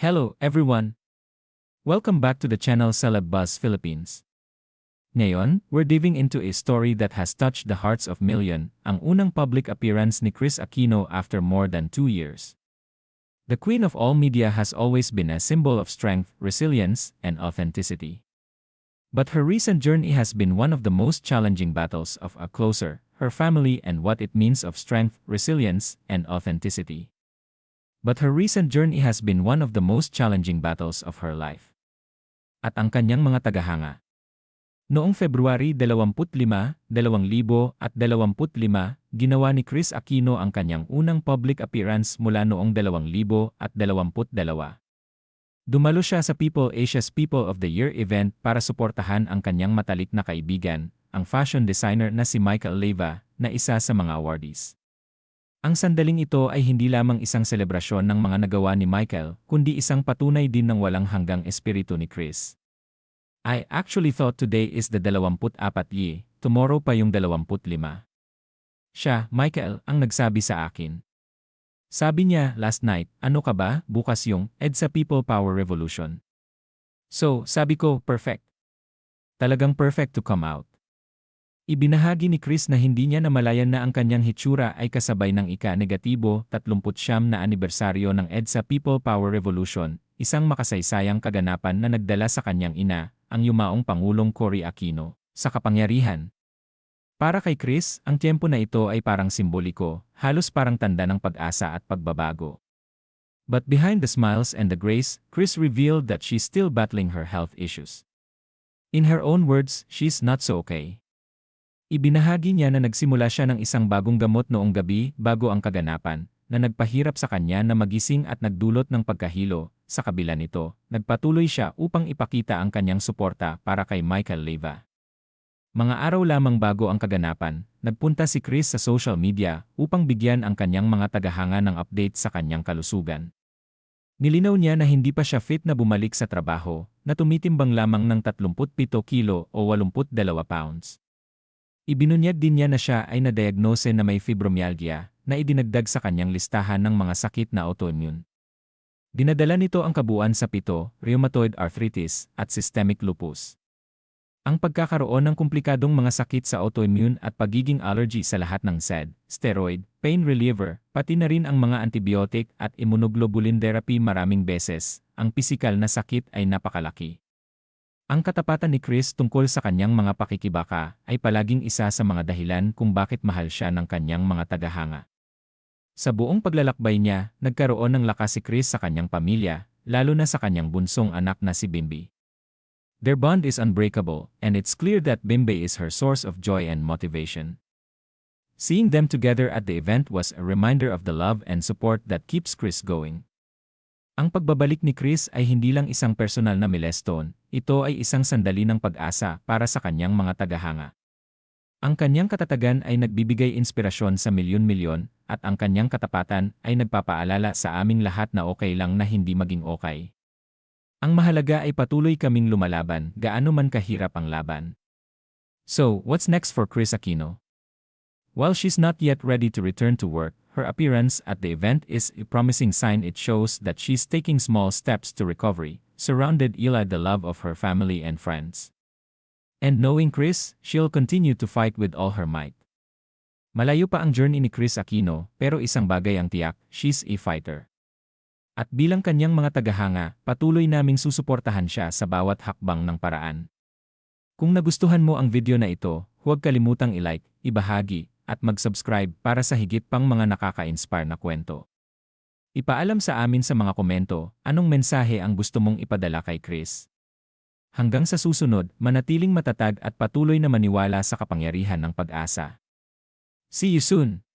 Hello, everyone! Welcome back to the channel Celeb Buzz Philippines. Ngayon, we're diving into a story that has touched the hearts of million, ang unang public appearance ni Chris Aquino after more than two years. The queen of all media has always been a symbol of strength, resilience, and authenticity. But her recent journey has been one of the most challenging battles of a closer, her family and what it means of strength, resilience, and authenticity. But her recent journey has been one of the most challenging battles of her life. At ang kanyang mga tagahanga. Noong February 25, 2025, ginawa ni Chris Aquino ang kanyang unang public appearance mula noong 2022. Dumalo siya sa People Asia's People of the Year event para suportahan ang kanyang matalik na kaibigan, ang fashion designer na si Michael Leva, na isa sa mga awardees. Ang sandaling ito ay hindi lamang isang selebrasyon ng mga nagawa ni Michael, kundi isang patunay din ng walang hanggang espiritu ni Chris. I actually thought today is the 24 ye, tomorrow pa yung 25. Siya, Michael, ang nagsabi sa akin. Sabi niya, last night, ano ka ba, bukas yung EDSA People Power Revolution. So, sabi ko, perfect. Talagang perfect to come out. Ibinahagi ni Chris na hindi niya namalayan na ang kanyang hitsura ay kasabay ng ika-negatibo 39 na anibersaryo ng EDSA People Power Revolution, isang makasaysayang kaganapan na nagdala sa kanyang ina, ang yumaong Pangulong Cory Aquino, sa kapangyarihan. Para kay Chris, ang tiyempo na ito ay parang simboliko, halos parang tanda ng pag-asa at pagbabago. But behind the smiles and the grace, Chris revealed that she's still battling her health issues. In her own words, she's not so okay. Ibinahagi niya na nagsimula siya ng isang bagong gamot noong gabi bago ang kaganapan, na nagpahirap sa kanya na magising at nagdulot ng pagkahilo, sa kabila nito, nagpatuloy siya upang ipakita ang kanyang suporta para kay Michael Leva. Mga araw lamang bago ang kaganapan, nagpunta si Chris sa social media upang bigyan ang kanyang mga tagahanga ng update sa kanyang kalusugan. Nilinaw niya na hindi pa siya fit na bumalik sa trabaho, na tumitimbang lamang ng 37 kilo o 82 pounds. Ibinunyag din niya na siya ay na-diagnose na may fibromyalgia, na idinagdag sa kanyang listahan ng mga sakit na autoimmune. Dinadala nito ang kabuuan sa pito, rheumatoid arthritis, at systemic lupus. Ang pagkakaroon ng komplikadong mga sakit sa autoimmune at pagiging allergy sa lahat ng SED, steroid, pain reliever, pati na rin ang mga antibiotic at immunoglobulin therapy maraming beses, ang pisikal na sakit ay napakalaki. Ang katapatan ni Chris tungkol sa kanyang mga pakikibaka ay palaging isa sa mga dahilan kung bakit mahal siya ng kanyang mga tagahanga. Sa buong paglalakbay niya, nagkaroon ng lakas si Chris sa kanyang pamilya, lalo na sa kanyang bunsong anak na si Bimbi. Their bond is unbreakable, and it's clear that Bimbe is her source of joy and motivation. Seeing them together at the event was a reminder of the love and support that keeps Chris going. Ang pagbabalik ni Chris ay hindi lang isang personal na milestone, ito ay isang sandali ng pag-asa para sa kanyang mga tagahanga. Ang kanyang katatagan ay nagbibigay inspirasyon sa milyon-milyon, at ang kanyang katapatan ay nagpapaalala sa aming lahat na okay lang na hindi maging okay. Ang mahalaga ay patuloy kaming lumalaban, gaano man kahirap ang laban. So, what's next for Chris Aquino? While she's not yet ready to return to work, her appearance at the event is a promising sign it shows that she's taking small steps to recovery, surrounded Eli the love of her family and friends. And knowing Chris, she'll continue to fight with all her might. Malayo pa ang journey ni Chris Aquino, pero isang bagay ang tiyak, she's a fighter. At bilang kanyang mga tagahanga, patuloy naming susuportahan siya sa bawat hakbang ng paraan. Kung nagustuhan mo ang video na ito, huwag kalimutang i-like, ibahagi, at mag-subscribe para sa higit pang mga nakaka-inspire na kwento. Ipaalam sa amin sa mga komento, anong mensahe ang gusto mong ipadala kay Chris. Hanggang sa susunod, manatiling matatag at patuloy na maniwala sa kapangyarihan ng pag-asa. See you soon!